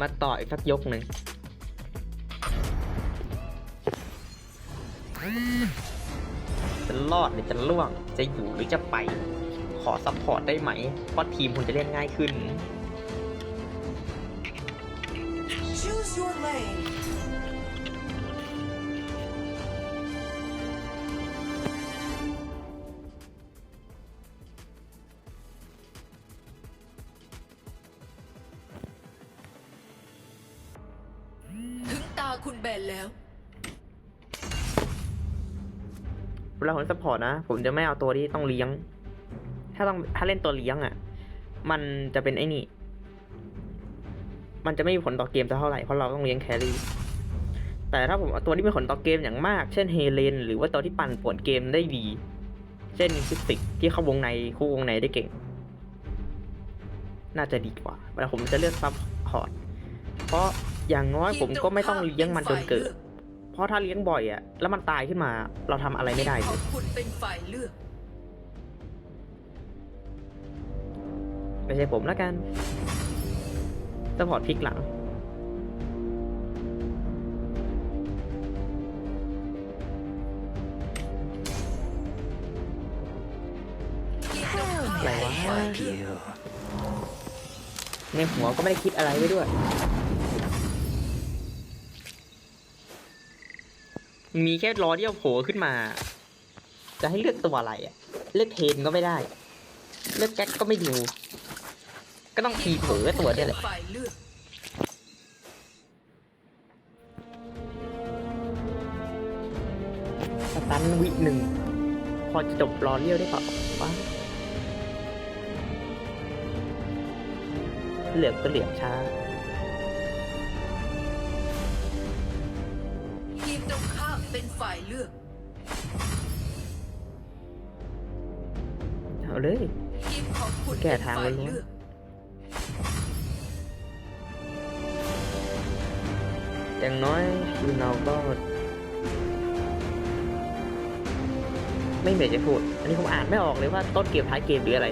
มาต่ออีกสักยกหนึ่งจะรอดหรือจะล่วง จะอยู่หรือจะไป ขอซัพพอร์ตได้ไหม เพราะทีมคุณจะเล่นง่ายขึ้น Choose your lane. คุณแบนแล้ว เวลาผมซัพพอร์ตนะ ผมจะไม่เอาตัวที่ต้องเลี้ยง ถ้าต้องถ้าเล่นตัวเลี้ยงอะ มันจะเป็นไอ้นี่ มันจะไม่มีผลต่อเกมจะเท่าไหร่ เพราะเราต้องเลี้ยงแครี่ แต่ถ้าผมเอาตัวที่มีผลต่อเกมอย่างมาก เช่นเฮเลน หรือว่าตัวที่ปั่นป่วนเกมได้ดี เช่นซิติกที่เข้าวงในคู่วงในได้เก่ง น่าจะดีกว่าเวลาผมจะเลือกซัพพอร์ต เพราะ อย่างน้อยผมก็ไม่ต้องเลี้ยงมันจนเกิด เพราะถ้าเลี้ยงบ่อยอะแล้วมันตายขึ้นมา เราทำอะไรไม่ได้ขเลอยงคุณเป็นฝ่ายเลือก ไม่ใช่ผมแล้วกันสปอร์ตพลิกหลังอะไรวะในหัวก็ไม่ได้คิดอะไรไว้ด้วย มีแค่ล้อเดียวโผล่ขึ้นมา จะให้เลือกตัวอะไรอะ เลือกเทนก็ไม่ได้ เลือกแก๊กก็ไม่ดู ก็ต้องทีเผลอตัวเนี่ยแหละสตันวิหนึ่ง พอจะจบรอเลี้ยวได้เปล่าว้าเหลืองก็เหลืองช้า ฝ่ายเลือก เอาเลย ทีมของคุณแก้เป็นทางฝ่ายไว้เลือก อย่างน้อยคือเราก็ ไม่เหมือนจะพูด อันนี้ผมอ่านไม่ออกเลยว่าต้นเกมท้ายเกมหรืออะไร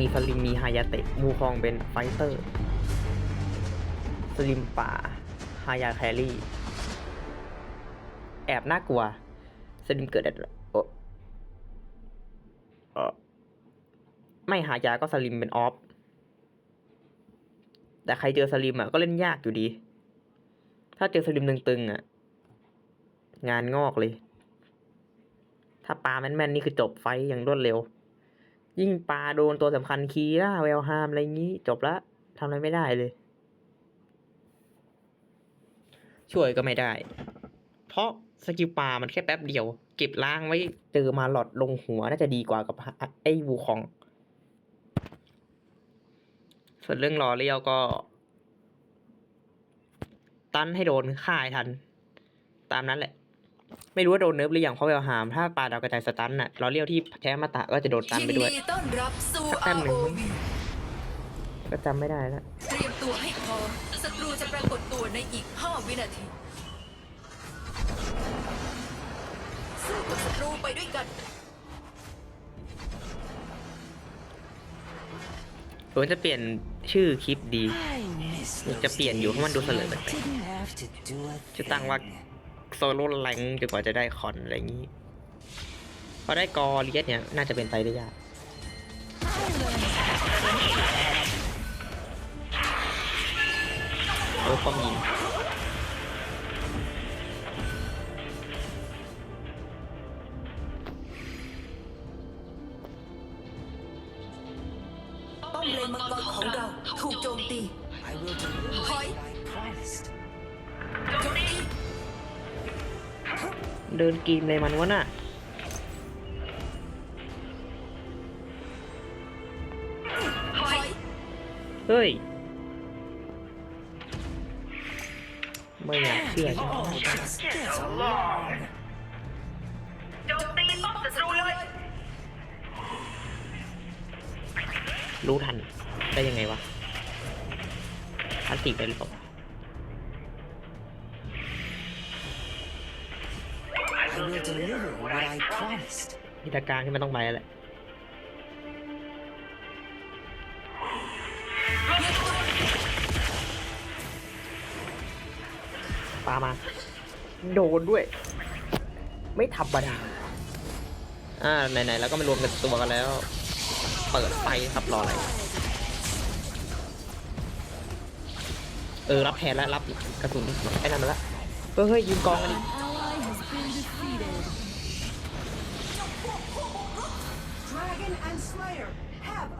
มีสลิมมีฮายาเตะมูคองเป็นไฟเตอร์ สลิมป่าฮายาแครี่ แอบน่ากลัว สลิมเกิดโอไม่หายาก็สลิมเป็นออฟ แต่ใครเจอสลิมอะก็เล่นยากอยู่ดี ถ้าเจอสลิมตึงๆอะ งานงอกเลย ถ้าปาแม่นๆนี่คือจบไฟอย่างรวดเร็ว ยิ่งปลาโดนตัวสำคัญคีร่าเวลฮามอะไรงี้ จบละทำอะไรไม่ได้เลย ช่วยก็ไม่ได้ เพราะสกิลปลามันแค่แป๊บเดียว เก็บล้างไว้เจอมาหลอดลงหัวน่าจะดีกว่ากับไอ้วูคอง ส่วนเรื่องรอเลี้ยวก็ ตันให้โดนฆ่าให้ทัน ตามนั้นแหละ ไม่รู้ว่าโดนเนิร์ฟหรือยังเพราะเวลฮาม ถ้าปลาดาวกระจายสตันน่ะรอเลี้ยวที่แพ้มาตะก็จะโดนตันไปด้วยยินดีต้อนรับสู่ สักแต้มหนึ่ง ROV ก็จำไม่ได้แล้วเตรียมตัวให้พร้อมศัตรูจะปรากฏตัวในอีก 5 วินาทีสู้กับศัตรูไปด้วยกัน ผมจะเปลี่ยนชื่อคลิปดี I miss จะเปลี่ยนอยู่เพราะมันดูเสลอแปลก Didn't have to do a ๆจะตั้งว่า โซโล่แรงจนกว่าจะได้คอนอะไรอย่างนี้พอได้กอเลียสเนี่ย น่าจะเป็นไปได้ยากโอ้ความยิงป้อมเลนมังกรของเรา ถูกโจมตี I will do เดินกินเลยมันวะน่ะถอยเฮ้ย ไม่อยากเชื่อใช่ไหม All just get along. โจมตีป้อมศัตรูเลยรู้ทัน ได้ยังไงวะทันติไปหรือเปล่า will deliver what I promised. นิทาการที่มันต้องไปแหละ ปามา โดนด้วย ไม่ธรรมดา อ่า ไหนๆ แล้วก็มารวมกันตัวกันแล้ว เปิดไฟครับรออะไร เออ รับแทนแล้ว รับกระสุนไอ้นั่นมาแล้วเออเฮ้ยยืนกองกันดิ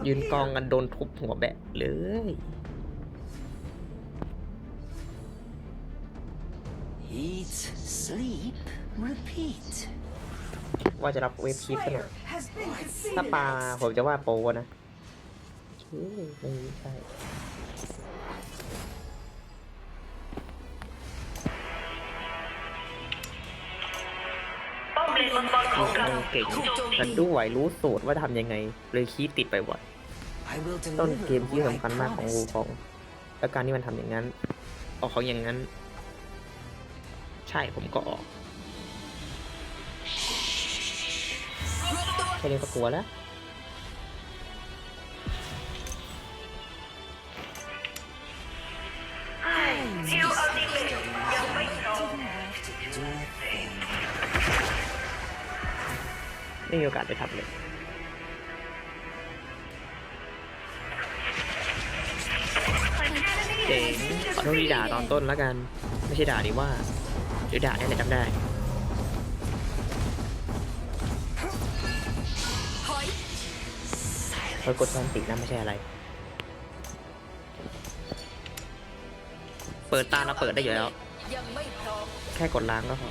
ยืนกอง appeared. กันโดนทุบหัวแบะเลย Eat, sleep, repeat. ว่าจะรับเวฟคลิปกันหน่อย Slayer has been ถ้า defeated. ปลาผมจะว่าโปรนะโอเคไม่ใช่ ก่งถูกโจมแล้วตีด้วยรู้สูตรว่าทำยังไง เลยคีย์ติดไปบ่อย I will ต้น deliver เกมที่ what สำคัญ I มากของวู promised. ของแล้วการที่มันทำอย่างนั้น ออกของอย่างนั้น ใช่ผมก็ออกแค่นี้ก็กลัวแล้ว ม่มีโอกาสไปทำเลยเจ๋งขอโทษที่ด่าตอนต้นแล้วกัน ไม่ใช่ด่าดีว่าหรือด่าเนี่ยแหละจำได้ถอยเออกดแทนตินะไม่ใช่อะไร เปิดตาเราเปิดได้อยู่แล้ว แค่กดล้างก็พอ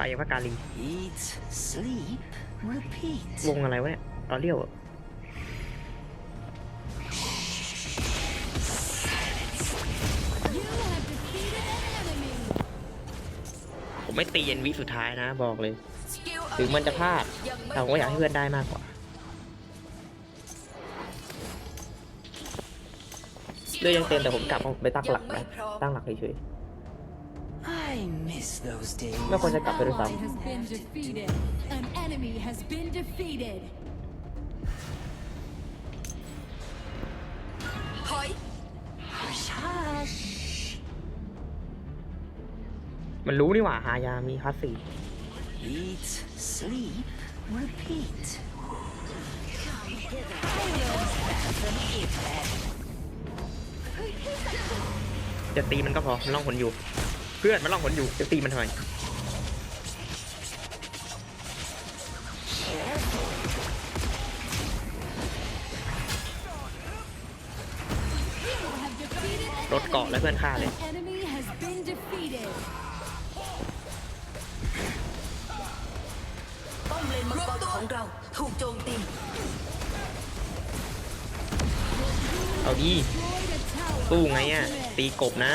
างของเราถูกโจมตีตายอย่างพระกาลี Eat, sleep, repeat. วงอะไรวะเนี่ยเราเรียวอะ You have defeated an enemy. ผมไม่ตีเย็นวิสุดท้ายนะบอกเลยสกิลถึงมันจะพลาดยังไม่แต่ผมก็อยากให้เพื่อนได้มากกว่าเรื่องยังเตือนแต่ผมกลับไปตั้งหลักยังไม่นะพร้อมตั้งหลักเฉย I miss those days. ๆไม่ควรจะกลับไปด้วยซ้ Ally has been defeated. An enemy has been defeated. ถอย Hush, hush. ำมันรู้นี่หว่าหายามีคลาสสี่ Eat, sleep, repeat. จะตีมันก็พอมันล่องหนอยู่ เพื่อนมันล่องหนอยู่จะตีมันทำไม You have defeated an รถเกาะและเพื่อนฆ่าเลย An enemy has been defeated. ป้อมเลนมังกรของเราถูกโจมตีเอาดี Destroyed a tower. สู้ไงอะตีกบนะ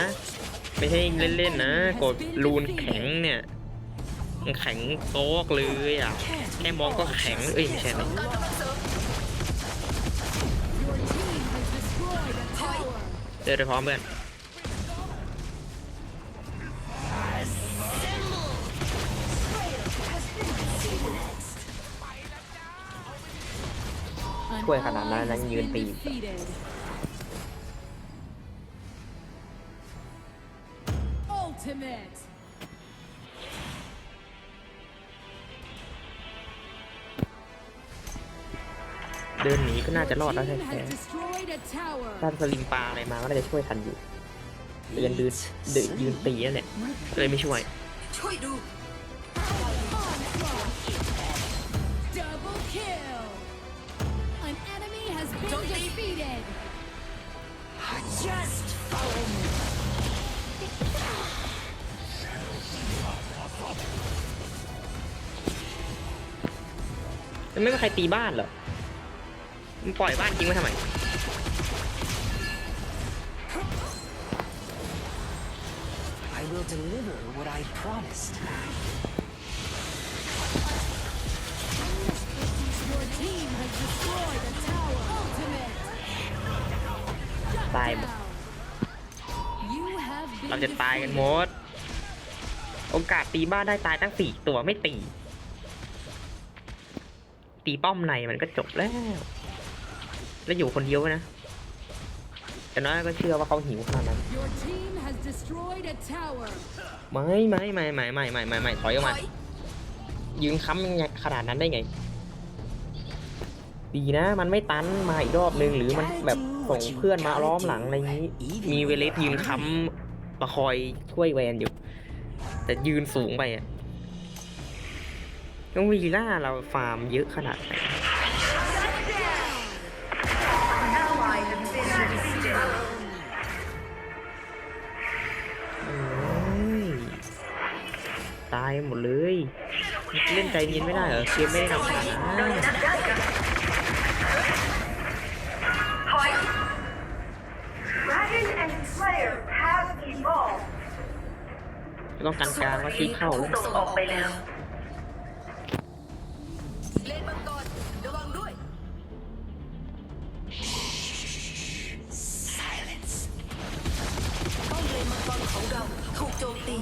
ไม่ใช่เล่นๆนะกดรูนแข็งเนี่ยแข็งโต๊กเลยอะ แค่มองก็แข็ง เอ้ยไม่ใช่ไหมเดินไปพร้อมเพื่อนช่วยขนาดนั้นยืนตี อีก defeated. Ultimate. เดินหนีก็น่าจะรอดแล้ว Your แท้ team has destroyed a tower. ๆถ้าสลิมปลาอะไรมาก็น่าจะช่วยทันอยู่เดินดืนเดินยืนตีนั่นแหละเลยไม่ช่วย ช่วยดู ไม่มีใครตีบ้านเหรอมันปล่อยบ้านจริงไว้ทำไม I will deliver what I promised. Your team has destroyed a tower. Ultimate. ตายหมด Down. You have been เราจะตายกันหม defeated. ดโอกาสตีบ้านได้ตายตั้งสี่ตัวไม่ตี ตีป้อมในมันก็จบแล้ว แล้วอยู่คนเดียวนะแต่น้อยก็เชื่อว่าเขาหิวขนาดนั้น Your team has destroyed a tower. ไม่ไม่ไม่ไม่ไม่ไม่ไม่ไม่ถอยออกถมาอยยืนค้ำยังไงขนาดนั้นได้ไง ดีนะ มันไม่ตันมาอีกรอบนึงหรือมันแบบส่งเพื่อนมาล้อมหลังอะไรอย่างนี้ มีเวเลสยืนค้ำประคอยช่วยแวนอยู่ แต่ยืนสูงไปอะ ต้องวีล่าเราฟาร์มเยอะขนาดไหนโอ้ยตายหมดเลย เล่นใจเย็นไม่ได้เหรอเกมไม่ได้ทำขนาดนั้น Dragon and Slayer have evolved. ต้องการกลางว่าที่เข้าแล้วส่งออกไปแล้ว ถูกโจมตี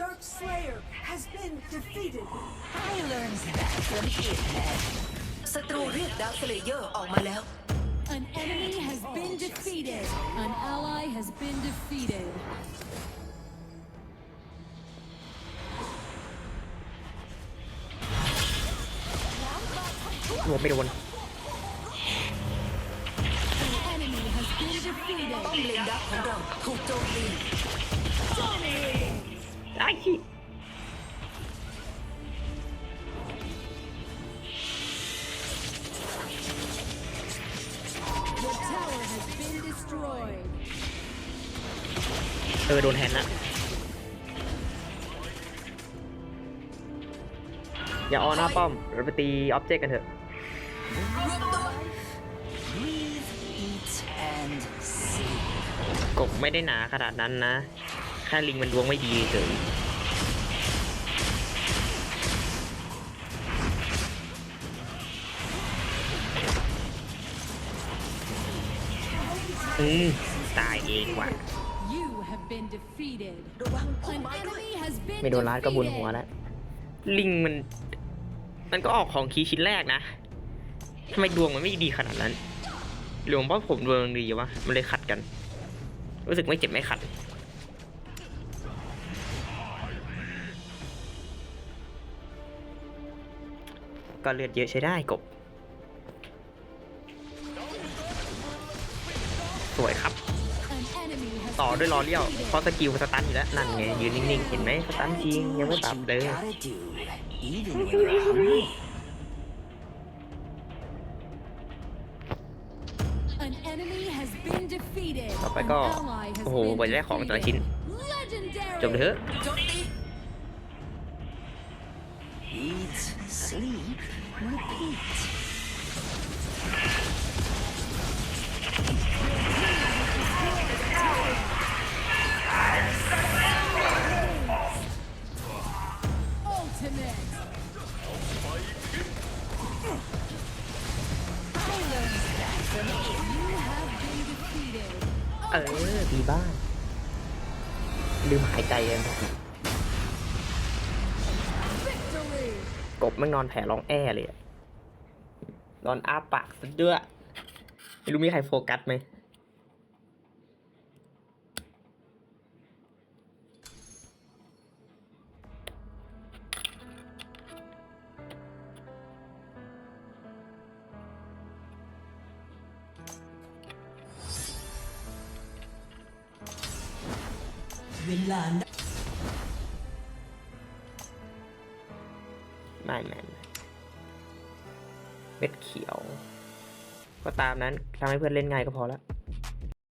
Dark Slayer has been defeated. I learned that from Hitler. ศัตรูเรียกดาวสเลเยอร์ออกมาแล้ว An enemy has been defeated. An ally has been defeated. รวม ป้อมเลนดักของเราถูกโจมตีไอ้ขี้ Your tower has been destroyed. เออโดนแทนละอย่าออนหน้าป้อมเราไปตีออบเจกต์กันเถอะ รวมตัว กบไม่ได้หนาขนาดนั้นนะ แค่ลิงมันดวงไม่ดีเฉยอืมตายเองว่ะ You have been defeated. ระวังพุ่ม An ไม้ด้วย enemy has been ไม่โดนร้านก็บุญหัว defeated. แล้ว ลิงมัน มันก็ออกของคีย์ชิ้นแรกนะทำไมดวงมันไม่ดีขนาดนั้น หรือว่าผมดวงดีวะ มันเลยขัดกัน รู้สึกไม่เจ็บไม่ขัดก็เลือดเยอะใช้ได้กบ สวยครับ ต่อด้วยรอเลี้ยวเพราะสกิลสตันอยู่แล้ว นั่นไง ยืนนิ่งๆ เห็นไหมสตันจริง ยังไม่ What ปรับเลย ต่อไป An ก็ ally has โอ้โห been กว่าจะได้ของแต่ละชิ้น defeated. Legendary. จบเลยเถอะโจมตี Eat, sleep, repeat. เออดีบ้างลืมหายใจเลย Victory. กบแม่งนอนแผลร้องแอเลยอะนอนอ้าปากซะด้วยไม่รู้มีใครโฟกัสไหม เวลาไม่ไม่เม็ดเขียว ก็ตามนั้นทำให้เพื่อนเล่นง่ายก็พอแล้ว